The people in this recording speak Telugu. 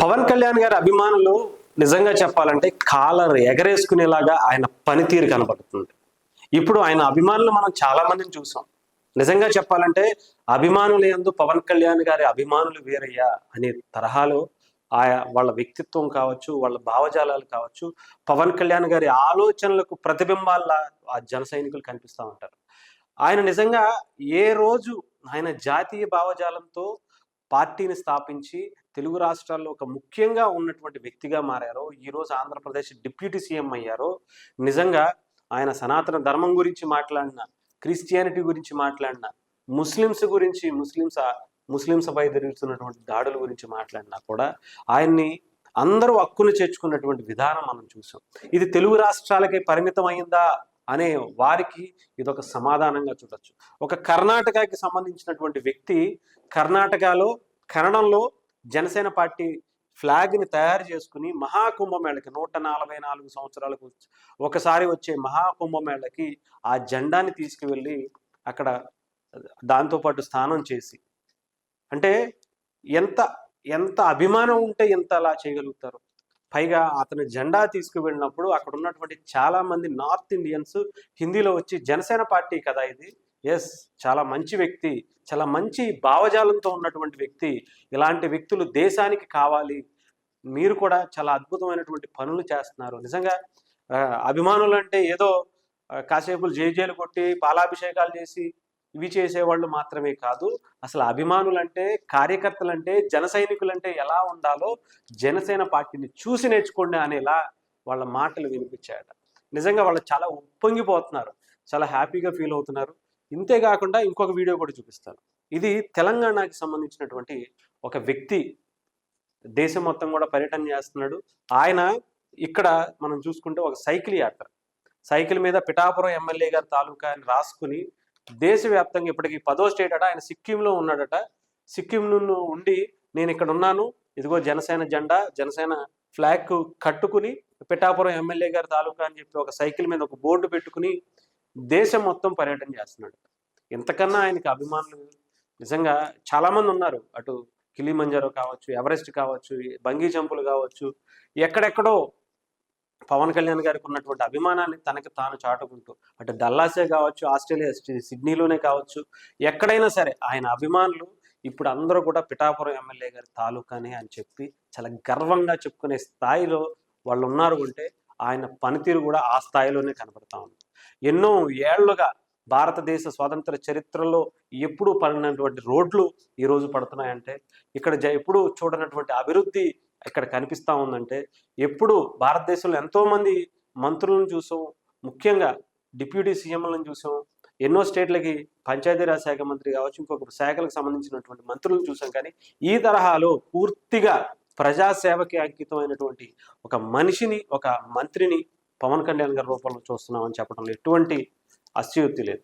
పవన్ కళ్యాణ్ గారి అభిమానులు నిజంగా చెప్పాలంటే కాలర్ ఎగరేసుకునేలాగా ఆయన పనితీరు కనబడుతుంది. ఇప్పుడు ఆయన అభిమానులు మనం చాలా మందిని చూసాం. నిజంగా చెప్పాలంటే అభిమానులు ఎందు పవన్ కళ్యాణ్ గారి అభిమానులు వేరయ్యా అనే తరహాలో ఆయా వాళ్ళ వ్యక్తిత్వం కావచ్చు వాళ్ళ భావజాలాలు కావచ్చు పవన్ కళ్యాణ్ గారి ఆలోచనలకు ప్రతిబింబాల్లా ఆ జన సైనికులు కనిపిస్తూ ఉంటారు. ఆయన నిజంగా ఏ రోజు ఆయన జాతీయ భావజాలంతో పార్టీని స్థాపించి తెలుగు రాష్ట్రాల్లో ఒక ముఖ్యంగా ఉన్నటువంటి వ్యక్తిగా మారారో ఈరోజు ఆంధ్రప్రదేశ్ డిప్యూటీ సీఎం అయ్యారో నిజంగా ఆయన సనాతన ధర్మం గురించి మాట్లాడిన క్రిస్టియానిటీ గురించి మాట్లాడిన ముస్లిమ్స్ గురించి ముస్లిమ్స్ ముస్లిం పై జరుగుతున్నటువంటి దాడుల గురించి మాట్లాడినా కూడా ఆయన్ని అందరూ హక్కును చేర్చుకున్నటువంటి విధానం మనం చూసాం. ఇది తెలుగు రాష్ట్రాలకే పరిమితం అయిందా అనే వారికి ఇదొక సమాధానంగా చూడొచ్చు. ఒక కర్ణాటకకి సంబంధించినటువంటి వ్యక్తి కర్ణాటకలో కన్నడంలో జనసేన పార్టీ ఫ్లాగ్ని తయారు చేసుకుని మహాకుంభమేళకి నూట నలభై నాలుగు సంవత్సరాలకు ఒకసారి వచ్చే మహాకుంభమేళకి ఆ జెండాని తీసుకువెళ్ళి అక్కడ దాంతోపాటు స్నానం చేసి అంటే ఎంత ఎంత అభిమానం ఉంటే ఎంత అలా చేయగలుగుతారు? పైగా అతను జెండా తీసుకువెళ్ళినప్పుడు అక్కడ ఉన్నటువంటి చాలామంది నార్త్ ఇండియన్స్ హిందీలో వచ్చి జనసేన పార్టీ కదా ఇది ఎస్ చాలా మంచి వ్యక్తి చాలా మంచి భావజాలంతో ఉన్నటువంటి వ్యక్తి. ఇలాంటి వ్యక్తులు దేశానికి కావాలి. మీరు కూడా చాలా అద్భుతమైనటువంటి పనులు చేస్తున్నారు. నిజంగా అభిమానులు అంటే ఏదో కాసేపులు జేజేలు కొట్టి పాలాభిషేకాలు చేసి ఇవి చేసేవాళ్ళు మాత్రమే కాదు. అసలు అభిమానులంటే కార్యకర్తలంటే జన సైనికులంటే ఎలా ఉండాలో జనసేన పార్టీని చూసి నేర్చుకోండి అనేలా వాళ్ళ మాటలు వినిపించాయట. నిజంగా వాళ్ళు చాలా ఉప్పొంగిపోతున్నారు. చాలా హ్యాపీగా ఫీల్ అవుతున్నారు. ఇంతే కాకుండా ఇంకొక వీడియో కూడా చూపిస్తాను. ఇది తెలంగాణకి సంబంధించినటువంటి ఒక వ్యక్తి దేశం మొత్తం కూడా పర్యటన చేస్తున్నాడు. ఆయన ఇక్కడ మనం చూసుకుంటే ఒక సైకిల్ యాత్ర. సైకిల్ మీద పిఠాపురం ఎమ్మెల్యే గారి తాలూకా అని రాసుకుని దేశవ్యాప్తంగా ఇప్పటికి పదో స్టేట్ అట ఆయన సిక్కింలో ఉన్నాడట. సిక్కిం ఉండి నేను ఇక్కడ ఉన్నాను ఇదిగో జనసేన జెండా జనసేన ఫ్లాగ్ కట్టుకుని పిఠాపురం ఎమ్మెల్యే గారి తాలూకా అని చెప్పి ఒక సైకిల్ మీద ఒక బోర్డు పెట్టుకుని దేశం మొత్తం పర్యటన చేస్తున్నాడు. ఇంతకన్నా ఆయనకి అభిమానులు నిజంగా చాలా మంది ఉన్నారు. అటు కిలిమంజారో కావచ్చు ఎవరెస్ట్ కావచ్చు బంగీ జంపులు కావచ్చు ఎక్కడెక్కడో పవన్ కళ్యాణ్ గారికి ఉన్నటువంటి అభిమానాన్ని తనకి తాను చాటుకుంటూ అటు డల్లాసే కావచ్చు ఆస్ట్రేలియా సిడ్నీలోనే కావచ్చు ఎక్కడైనా సరే ఆయన అభిమానులు ఇప్పుడు అందరూ కూడా పిఠాపురం ఎమ్మెల్యే గారి తాలూకానే అని చెప్పి చాలా గర్వంగా చెప్పుకునే స్థాయిలో వాళ్ళు ఉన్నారు అంటే ఆయన పనితీరు కూడా ఆ స్థాయిలోనే కనబడతా ఉంది. ఎన్నో ఏళ్ళుగా భారతదేశ స్వాతంత్ర చరిత్రలో ఎప్పుడు పడినటువంటి రోడ్లు ఈ రోజు పడుతున్నాయంటే ఇక్కడ జ ఎప్పుడు చూడనటువంటి అభివృద్ధి ఇక్కడ కనిపిస్తా ఉందంటే ఎప్పుడు భారతదేశంలో ఎంతోమంది మంత్రులను చూసాం ముఖ్యంగా డిప్యూటీ సీఎంలను చూసాం ఎన్నో స్టేట్లకి పంచాయతీరాజ్ శాఖ మంత్రి కావచ్చు ఇంకొక శాఖలకు సంబంధించినటువంటి మంత్రులను చూసాం. కానీ ఈ తరహాలో పూర్తిగా ప్రజాసేవకి అంకితమైనటువంటి ఒక మనిషిని ఒక మంత్రిని పవన్ కళ్యాణ్ గారి రూపంలో చూస్తున్నామని చెప్పడంలో ఎటువంటి అస్యుక్తి లేదు.